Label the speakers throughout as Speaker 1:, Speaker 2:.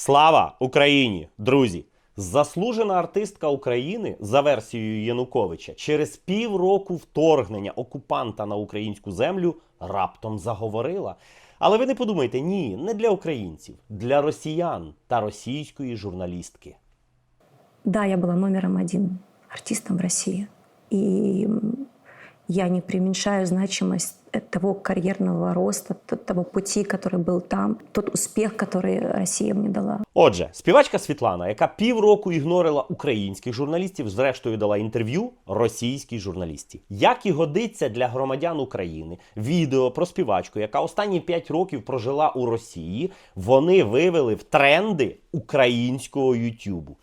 Speaker 1: Слава Україні, друзі! Заслужена артистка України за версією Януковича через півроку вторгнення окупанта на українську землю раптом заговорила. Але ви не подумайте, ні, не для українців, для росіян та російської журналістки.
Speaker 2: Да, я была номером один артистом в. И м, я не преуменьшаю значимость того карьерного роста, т- того пути, который был там, тот успех, который Россия мне дала.
Speaker 1: Отже, співачка Світлана, яка півроку ігнорила українських журналістів, зрештою дала інтерв'ю російській журналісті. Як і годиться для громадян України, відео про співачку, яка останні 5 років прожила у Росії, вони вивели в тренди українського Ютубу.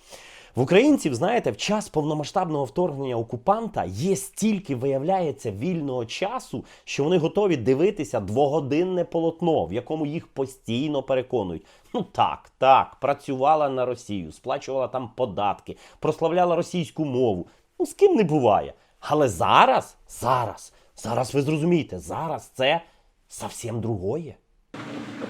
Speaker 1: В українців, знаєте, в час повномасштабного вторгнення окупанта є стільки, виявляється, вільного часу, що вони готові дивитися двогодинне полотно, в якому їх постійно переконують. Ну так, так, працювала на Росію, сплачувала там податки, прославляла російську мову. Ну з ким не буває. Але зараз, зараз, зараз ви зрозумієте, зараз це зовсім другое.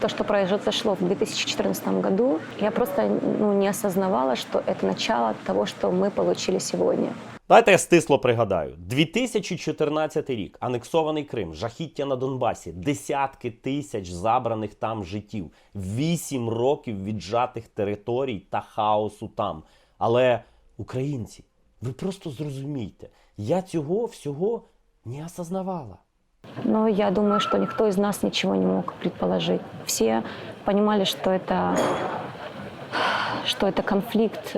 Speaker 2: То, что произошло в 2014 году, я просто ну, не осознавала, что это начало того, что мы получили сегодня.
Speaker 1: Давайте я стисло пригадаю. 2014 рік, анексований Крим, жахіття на Донбасі, десятки тисяч забраних там життів, вісім років віджатих територій та хаосу там. Але українці, ви просто зрозумійте, я цього всього не осознавала
Speaker 2: Но я думаю, что никто из нас ничего не мог предположить. Все понимали, что это, что это конфликт,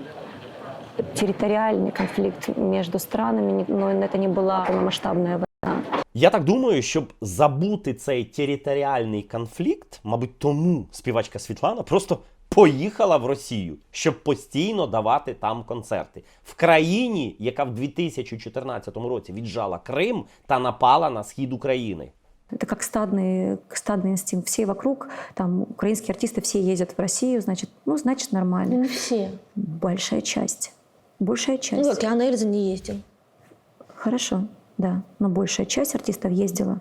Speaker 2: территориальный конфликт между странами, но это не была полномасштабная война.
Speaker 1: Я так думаю, щоб забути цей територіальний конфлікт, мабуть, тому співачка Світлана просто поїхала в Росію, щоб постійно давати там концерти в країні, яка в 2014 році віджала Крим та напала на схід України.
Speaker 2: Это как стадный, стадный инстинкт. Все вокруг, там украинские артисты все ездят в Россию, значит, ну, значит, нормально.
Speaker 3: Не все.
Speaker 2: Большая часть. Большая часть.
Speaker 3: Ну как, Иоанн Эльза не ездил.
Speaker 2: Хорошо, да. Но большая часть артистов ездила.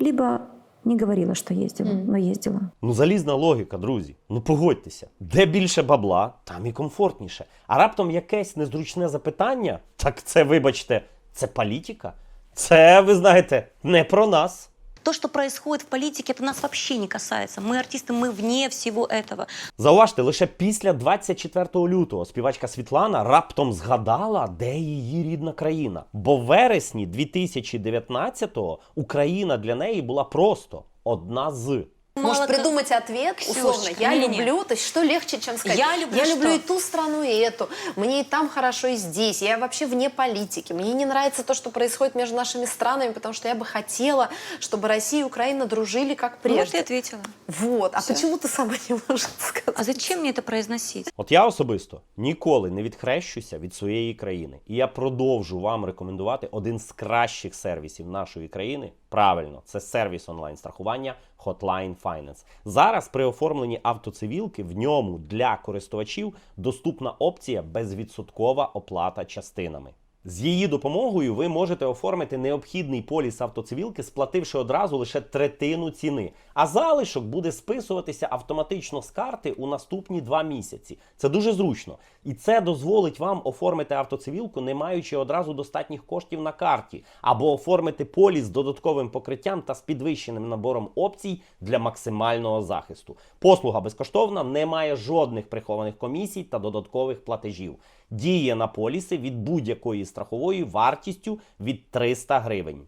Speaker 2: Либо не говорила, що ездила, але їздила.
Speaker 1: Ну, залізна логіка, друзі. Ну погодьтеся, де більше бабла, там і комфортніше. А раптом якесь незручне запитання, так це, вибачте, це політика. Це, ви знаєте, не про нас.
Speaker 4: То, что происходит в политике, это нас вообще не касается. Мы артисты, мы вне всего этого.
Speaker 1: Зауважте, лише після 24 лютого співачка Світлана раптом згадала, де її рідна країна. Бо в вересні 2019-го Україна для неї була просто одна з.
Speaker 3: Может
Speaker 4: Мало
Speaker 3: придумать ответ,
Speaker 4: Ксюшечка,
Speaker 3: условно, я
Speaker 4: не-не-не.
Speaker 3: люблю, то есть что легче, чем сказать,
Speaker 4: Я люблю
Speaker 3: я
Speaker 4: что?
Speaker 3: люблю и ту страну, и эту, мне и там хорошо, и здесь, я вообще вне политики, мне не нравится то, что происходит между нашими странами, потому что я бы хотела, чтобы Россия и Украина дружили как
Speaker 4: Ну, Вот
Speaker 3: прежде.
Speaker 4: ты ответила.
Speaker 3: Вот, а
Speaker 4: Всё.
Speaker 3: почему ты сама не можешь сказать?
Speaker 4: А зачем мне это произносить?
Speaker 1: От я особисто ніколи не відхрещуся від своєї країни. І я продовжу вам рекомендувати один з кращих сервісів нашої країни. Правильно, це сервіс онлайн-страхування Hotline Finance. Зараз при оформленні автоцивілки в ньому для користувачів доступна опція безвідсоткова оплата частинами. З її допомогою ви можете оформити необхідний поліс автоцивілки, сплативши одразу лише третину ціни. А залишок буде списуватися автоматично з карти у наступні два місяці. Це дуже зручно. І це дозволить вам оформити автоцивілку, не маючи одразу достатніх коштів на карті, або оформити поліс з додатковим покриттям та з підвищеним набором опцій для максимального захисту. Послуга безкоштовна, не має жодних прихованих комісій та додаткових платежів. Діє на поліси від будь-якої страхової вартістю від 300 гривень.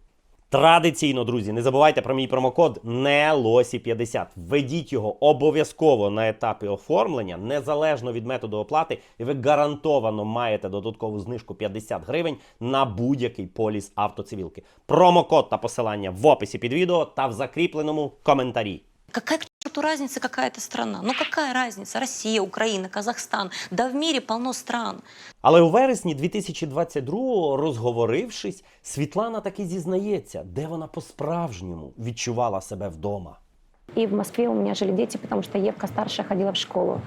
Speaker 1: Традиційно, друзі, не забувайте про мій промокод NELOSI50. Введіть його обов'язково на етапі оформлення, незалежно від методу оплати, і ви гарантовано маєте додаткову знижку 50 гривень на будь-який поліс автоцивілки. Промокод та посилання в описі під відео та в закріпленому коментарі.
Speaker 4: Какая к черту разница, какая это страна? Ну какая разница? Россия, Украина, Казахстан. Да в мірі полно стран.
Speaker 1: Але у вересні 2022-го, розговорившись, Світлана таки зізнається, де вона по-справжньому відчувала себе вдома.
Speaker 2: И в Москве у меня жили дети, потому что Евка старшая ходила в школу.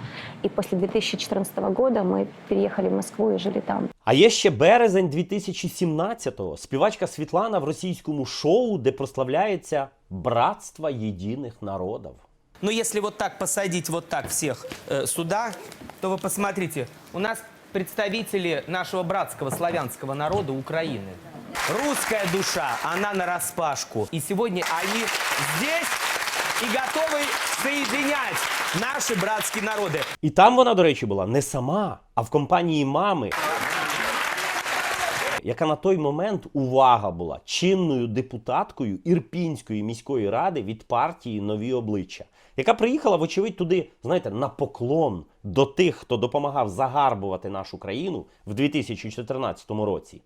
Speaker 2: И после 2014 года мы переехали в Москву и жили там.
Speaker 1: А є ще березень 2017-го. Співачка Світлана в російському шоу, де прославляється братство єдиних народів.
Speaker 5: Но если вот так посадить вот так всех э, сюда, то вы посмотрите, у нас представители нашего братского славянского народа Украины. Русская душа, она на распашку. И сегодня они здесь и готовы соединять наши братские народы.
Speaker 1: І там вона, до речі, була не сама, а в компанії мами. Яка на той момент увага була чинною депутаткою Ірпінської міської ради від партії Нові обличчя, яка приїхала, вочевидь, туди, знаєте, на поклон до тих, хто допомагав загарбувати нашу країну в 2014 році.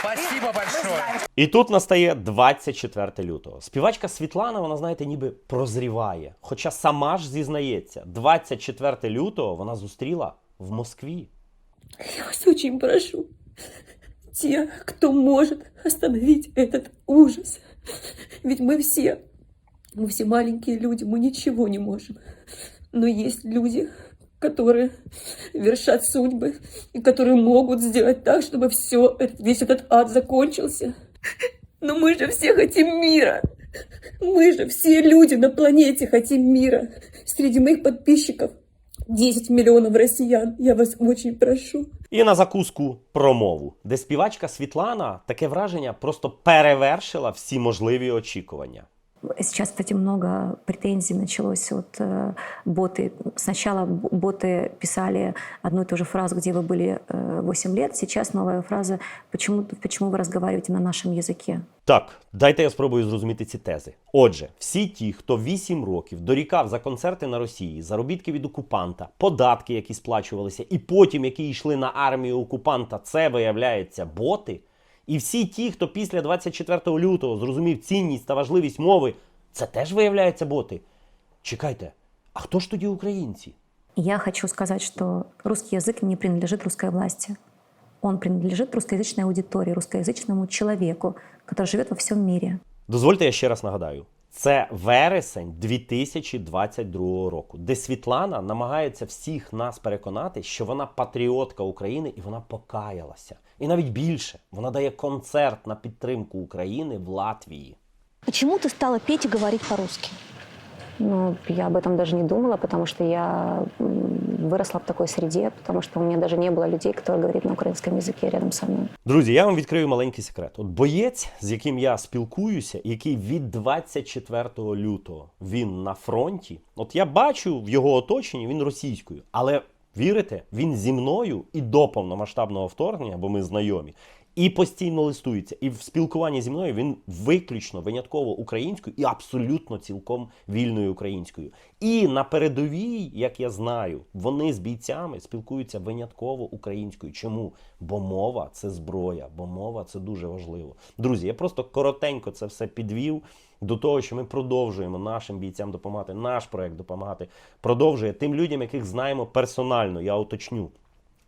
Speaker 5: Спасибо большое.
Speaker 1: І тут настає 24 лютого. Співачка Світлана, вона, знаєте, ніби прозріває. Хоча сама ж зізнається, 24 лютого вона зустріла в Москві.
Speaker 6: Я вас очень прошу, те, кто может остановить этот ужас. Ведь мы все, мы все маленькие люди, мы ничего не можем. Но есть люди, которые вершат судьбы и которые могут сделать так, чтобы все, весь этот ад закончился. Но мы же все хотим мира. Мы же все люди на планете хотим мира. Среди моих подписчиков 10 миллионов россиян. Я вас очень прошу.
Speaker 1: І на закуску промову, де співачка Світлана таке враження просто перевершила всі можливі очікування.
Speaker 2: Сейчас, кстати, много претензий началось от э, боты. Сначала б- боты писали одну и ту же фразу, где вы были э, 8 лет. Сейчас новая фраза «Почему, почему вы разговариваете на нашем языке?»
Speaker 1: Так, дайте я спробую зрозуміти ці тези. Отже, всі ті, хто 8 років дорікав за концерти на Росії, заробітки від окупанта, податки, які сплачувалися, і потім які йшли на армію окупанта, це виявляється боти. І всі ті, хто після 24 лютого зрозумів цінність та важливість мови, це теж виявляється боти. Чекайте, а хто ж тоді українці?
Speaker 2: Я хочу сказать, что русский язык не принадлежит русской власти. Он принадлежит русскоязычной аудитории, русскоязычному человеку, который живет во всем мире.
Speaker 1: Дозвольте, я ще раз нагадаю. це вересень 2022 року, де Світлана намагається всіх нас переконати, що вона патріотка України і вона покаялася. І навіть більше вона дає концерт на підтримку України в Латвії.
Speaker 4: Почему ты стала петь и говорить по-русски?
Speaker 2: Ну, я об этом даже не думала, потому что я выросла в такой среде, потому что у меня даже не было людей, которые говорят на украинском языке рядом со мной.
Speaker 1: Друзі, я вам відкрию маленький секрет. От боєць, з яким я спілкуюся, який від 24 лютого він на фронті. От я бачу в його оточенні він російською, але вірите, він зі мною і до повномасштабного вторгнення, бо ми знайомі. І постійно листується, і в спілкуванні зі мною він виключно винятково українською і абсолютно цілком вільною українською. І на передовій, як я знаю, вони з бійцями спілкуються винятково українською. Чому? Бо мова це зброя, бо мова це дуже важливо. Друзі, я просто коротенько це все підвів до того, що ми продовжуємо нашим бійцям допомагати. Наш проект допомагати продовжує тим людям, яких знаємо персонально. Я уточню.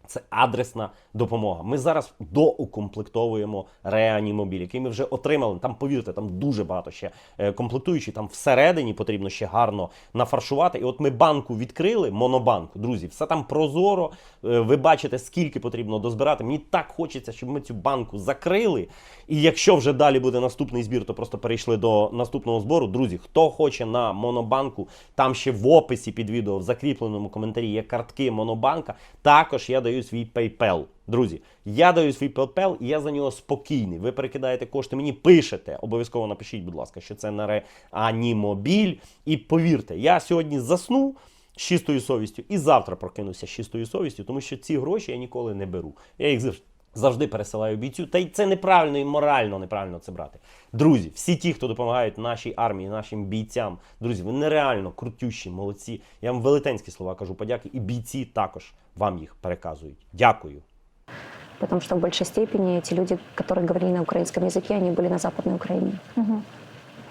Speaker 1: Це адресна допомога. Ми зараз доукомплектовуємо реанімобіль, який ми вже отримали. Там, повірте, там дуже багато ще е, комплектуючих. Там всередині потрібно ще гарно нафаршувати. І от ми банку відкрили, монобанку. Друзі, все там прозоро. Е, Ви бачите, скільки потрібно дозбирати. Мені так хочеться, щоб ми цю банку закрили. І якщо вже далі буде наступний збір, то просто перейшли до наступного збору. Друзі, хто хоче на монобанку, там ще в описі під відео, в закріпленому коментарі є картки монобанка. Також я даю свій PayPal. Друзі, я даю свій PayPal і я за нього спокійний. Ви перекидаєте кошти мені, пишете. Обов'язково напишіть, будь ласка, що це на реанімобіль. І повірте, я сьогодні засну з чистою совістю і завтра прокинуся з чистою совістю, тому що ці гроші я ніколи не беру. Я їх завжди. Завжди пересилаю бійцю, та й це неправильно і морально неправильно це брати. Друзі, всі ті, хто допомагають нашій армії, нашим бійцям, друзі, ви нереально крутющі, молодці. Я вам велетенські слова кажу подяки, і бійці також вам їх переказують. Дякую.
Speaker 2: Потому что в большей степени эти люди, которые говорили на украинском языке, они были на Западной Украине.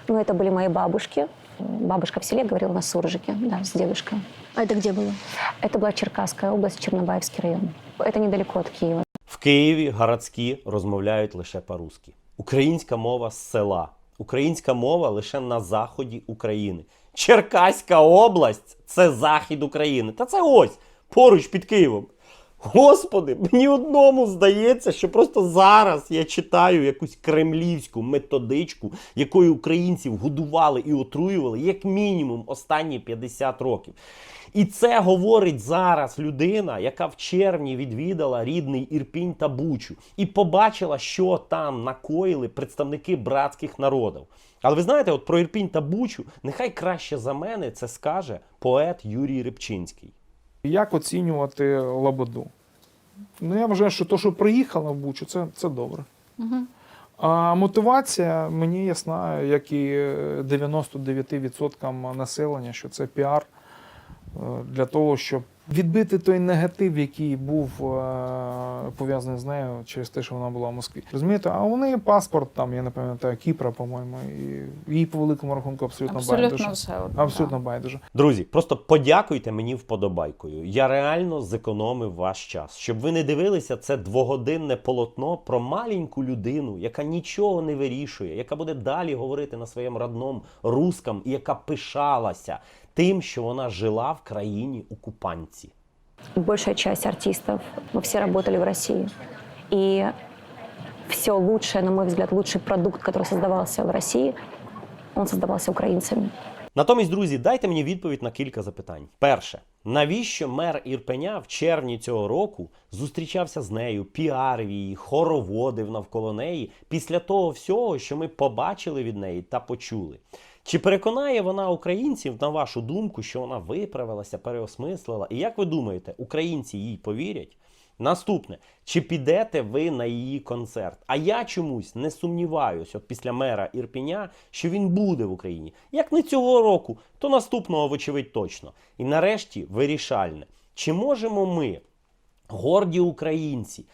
Speaker 2: Ну, это были мои бабушки. Бабушка в селе говорила на суржике, да, с дедушкой.
Speaker 4: А это где было?
Speaker 2: Это была Черкасская область, Чернобаевский район. Это недалеко от Киева.
Speaker 1: В Києві городські розмовляють лише по-русски. Українська мова з села. Українська мова лише на заході України. Черкаська область це захід України. Та це ось поруч під Києвом. Господи, мені одному здається, що просто зараз я читаю якусь кремлівську методичку, якою українців годували і отруювали як мінімум останні 50 років. І це говорить зараз людина, яка в червні відвідала рідний Ірпінь та Бучу і побачила, що там накоїли представники братських народів. Але ви знаєте, от про Ірпінь та Бучу нехай краще за мене це скаже поет Юрій Рибчинський.
Speaker 7: Як оцінювати Лабаду? Ну, я вважаю, що те, що приїхала в Бучу, це, це добре. А мотивація мені ясна, як і 99% населення, що це піар для того, щоб відбити той негатив, який був е, пов'язаний з нею через те, що вона була в Москві. Розумієте, а у неї паспорт там, я не пам'ятаю, Кіпра, по-моєму, і їй по великому рахунку абсолютно,
Speaker 8: Абсолютно
Speaker 7: байдуже.
Speaker 8: все одно.
Speaker 7: Абсолютно байдуже.
Speaker 1: Друзі, просто подякуйте мені вподобайкою. Я реально зекономив ваш час, щоб ви не дивилися це двогодинне полотно про маленьку людину, яка нічого не вирішує, яка буде далі говорити на своєму родному русском і яка пишалася тим, що вона жила в країні окупанці.
Speaker 2: Большая часть артистов, мы все работали в России. И все лучшее, на мой взгляд, лучший продукт, который создавался в России, он создавался украинцами.
Speaker 1: Натомість, друзі, дайте мені відповідь на кілька запитань. Перше, навіщо мер Ірпеня в червні цього року зустрічався з нею, піарив її, хороводив навколо неї після того всього, що ми побачили від неї та почули? Чи переконає вона українців, на вашу думку, що вона виправилася, переосмислила? І як ви думаєте, українці їй повірять? Наступне, чи підете ви на її концерт? А я чомусь не сумніваюся, от після мера Ірпіня, що він буде в Україні. Як не цього року, то наступного, вочевидь, точно. І нарешті вирішальне: чи можемо ми, горді українці,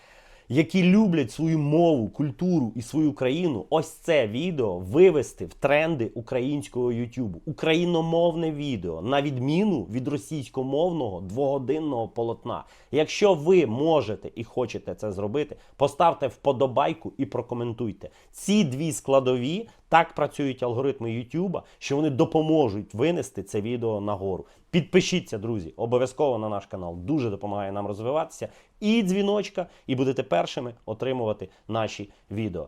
Speaker 1: які люблять свою мову, культуру і свою країну, ось це відео вивести в тренди українського Ютубу. Україномовне відео, на відміну від російськомовного двогодинного полотна. Якщо ви можете і хочете це зробити, поставте вподобайку і прокоментуйте. Ці дві складові так працюють алгоритми Ютуба, що вони допоможуть винести це відео нагору. Підпишіться, друзі, обов'язково на наш канал. Дуже допомагає нам розвиватися. І дзвіночка, і будете першими отримувати наші відео.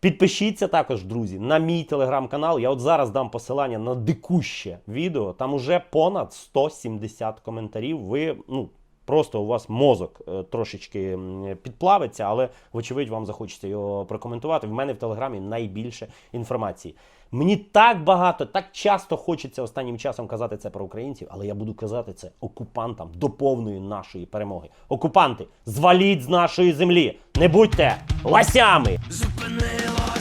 Speaker 1: Підпишіться також, друзі, на мій телеграм-канал. Я от зараз дам посилання на дикуще відео. Там уже понад 170 коментарів. Ви, ну, просто у вас мозок е, трошечки підплавиться, але, вочевидь, вам захочеться його прокоментувати. В мене в телеграмі найбільше інформації. Мені так багато, так часто хочеться останнім часом казати це про українців, але я буду казати це окупантам до повної нашої перемоги. Окупанти, зваліть з нашої землі, не будьте ласями!
Speaker 9: Зупинилось